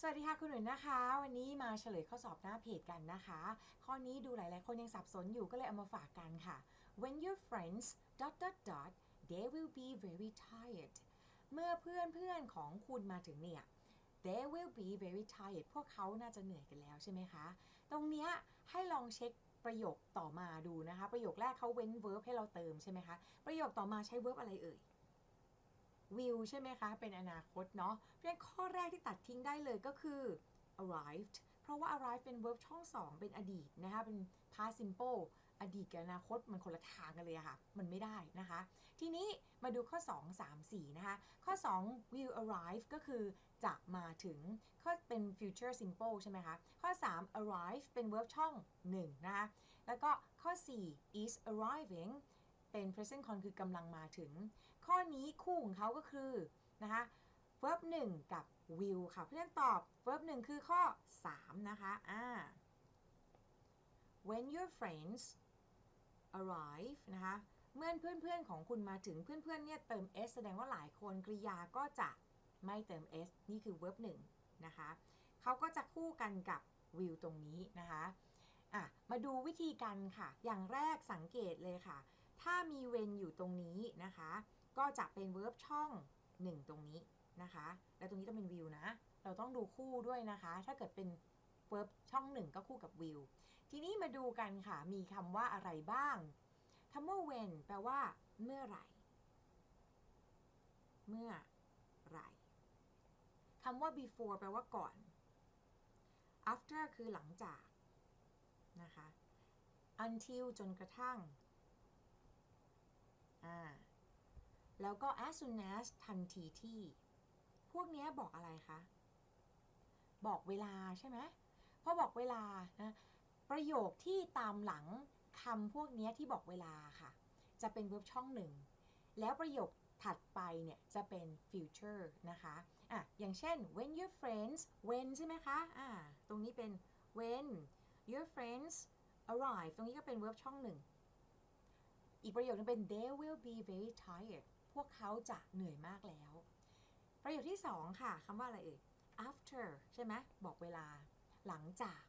สวัสดีค่ะคุณหนุ่ยนะคะ วันนี้มาเฉลยข้อสอบหน้าเพจกันนะคะ ข้อนี้ดูหลายๆ คนยังสับสนอยู่ก็เลยเอามาฝากกันค่ะ when your friends dot dot dot they will be very tired เมื่อเพื่อนเพื่อนของคุณมาถึงเนี่ย they will be very tired พวกเขาน่าจะเหนื่อยกันแล้วใช่ไหมคะ ตรงเนี้ยให้ลองเช็คประโยคต่อมาดูนะคะ ประโยคแรกเขาเว้น verb ให้เราเติมใช่ไหมคะ ประโยคต่อมาใช้ verb อะไรเอ่ย will ใช่ไหมคะ เป็นอนาคตเนาะเพราะฉะนั้นข้อแรกที่ตัดทิ้งได้เลยก็คือ arrived เพราะว่า arrive เป็น verb ช่อง 2 เป็นอดีตนะคะ เป็น past simple อดีตกับอนาคตมันคนละทางกันเลยะค่ะ มันไม่ได้นะคะ ทีนี้มาดูข้อ 2 3 4 นะคะ ข้อ 2 will arrive ก็คือจะมาถึงข้อเป็น future simple ใช่ไหมคะ ข้อ 3 arrive เป็น verb ช่อง 1 นะคะ แล้วก็ข้อ 4 is arriving เป็น present con คือกำลังมาถึง ข้อนี้คู่ของเขาก็คือนะคะ verb 1 กับ will ค่ะ เพราะฉะนั้นตอบ verb 1 คือข้อ 3 นะคะอ่า when your friends arrive นะคะเมื่อเพื่อนๆของคุณมาถึงเพื่อนๆเนี่ยเติม s แสดงว่าหลายคนกริยาก็จะไม่เติม s นี่คือ verb 1นะคะเขาก็จะคู่กันกับ will ตรงนี้นะคะอะมาดูวิธีการค่ะ อย่างแรกสังเกตเลยค่ะ ถ้ามี when อยู่ตรงนี้นะคะ ก็จะเป็น verb ช่อง 1 ตรงนี้นะคะ แล้วตรงนี้ต้องเป็น will นะ เราต้องดูคู่ด้วยนะคะ ถ้าเกิดเป็น verb ช่อง 1 ก็คู่กับ will ทีนี้มาดูกันค่ะ มีคำว่าอะไรบ้างคำว่า when แปลว่าเมื่อไหร่ เมื่อไหร่คำว่า before แปลว่าก่อน after คือหลังจากนะคะ until จนกระทั่ง อ่าแล้วก็ as soon as ทันทีที่ พวกนี้บอกอะไรคะ บอกเวลาใช่ไหมพอบอกเวลานะประโยคที่ตามหลังคำพวกนี้ที่บอกเวลาค่ะ จะเป็น verb ช่องหนึ่ง แล้วประโยคถัดไปเนี่ยจะเป็น future นะคะอะอย่างเช่น when your friends when ใช่ไหมคะอ่าตรงนี้เป็น when your friends arrive ตรงนี้ก็เป็น verb ช่องหนึ่ง อีกประโยคนึงเป็น they will be very tired พวกเขาจะเหนื่อยมากแล้ว ประโยคที่สองค่ะคำว่าอะไรเอ่ย after ใช่ไหมบอกเวลา หลังจาก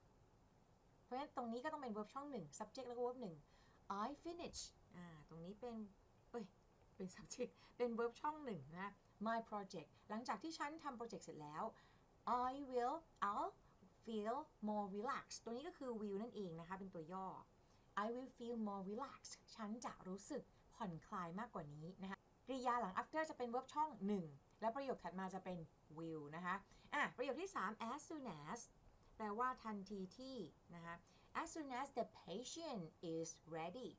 เพราะฉะนั้นตรงนี้ก็ต้องเป็น verb ช่องหนึ่ง subject แล้วก็ verb หนึ่ง I finish อ่าตรงนี้เป็นเอ้ยเป็น subject เป็น verb ช่องหนึ่งนะ my project หลังจากที่ฉันทำโปรเจกต์เสร็จแล้ว I will I'll feel more relaxed ตัวนี้ก็คือ will นั่นเองนะคะ เป็นตัวย่อ I will feel more relaxed ฉันจะรู้สึกผ่อนคลายมากกว่านี้นะคะกริยาหลัง after จะเป็น verb ช่อง 1 แล้วประโยคถัดมาจะเป็น will นะคะอะประโยคที่ 3 as soon as แปลว่าทันทีที่นะคะ as soon as the patient is ready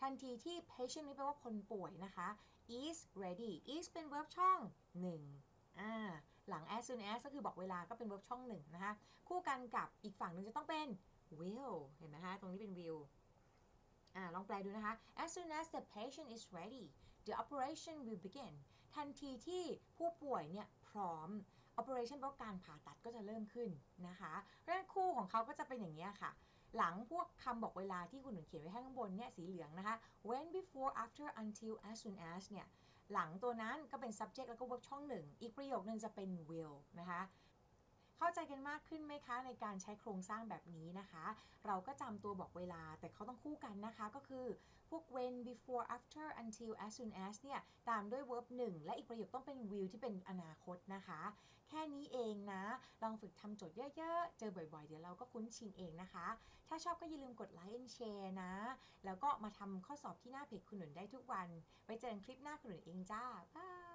ทันทีที่ patient นี่แปลว่าคนป่วยนะคะ is ready is เป็น verb ช่อง 1 อ่า หลัง as soon as ก็คือบอกเวลาก็เป็น verb ช่อง 1 นะคะ คู่กันกับอีกฝั่งหนึ่งจะต้องเป็น will เห็นไหมคะ ตรงนี้เป็น will อ่าลองแปลดูนะคะ as soon as the patient is ready the operation will begin ทันทีที่ผู้ป่วยเนี่ยพร้อม operation แปลว่าการผ่าตัดก็จะเริ่มขึ้นนะคะเพราะฉะนั้นคู่ของเขาก็จะเป็นอย่างนี้ค่ะ หลังพวกคำบอกเวลาที่คุณหนุนเขียนไว้ให้ข้างบนเนี่ยสีเหลืองนะคะ when before after until as soon as เนี่ยหลังตัวนั้นก็เป็น subject แล้วก็ verb ช่องหนึ่ง อีกประโยคนึงจะเป็น will นะคะ เข้าใจกันมากขึ้นไหมคะในการใช้โครงสร้างแบบนี้นะคะ เราก็จำตัวบอกเวลาแต่เขาต้องคู่กันนะคะก็คือ พวก when before after until as soon as เนี่ย ตามด้วย verb 1 และอีกประโยคต้องเป็น will ที่เป็นอนาคตนะคะ แค่นี้เองนะ ลองฝึกทำโจทย์เยอะๆ เจอบ่อยๆ เดี๋ยวเราก็คุ้นชินเองนะคะ ถ้าชอบก็อย่าลืมกดไลค์ and share นะ แล้วก็มาทำข้อสอบที่หน้าเพจคุณหนุนได้ทุกวันไว้เจอกันคลิปหน้าคุณหนุนเองจ้า บาย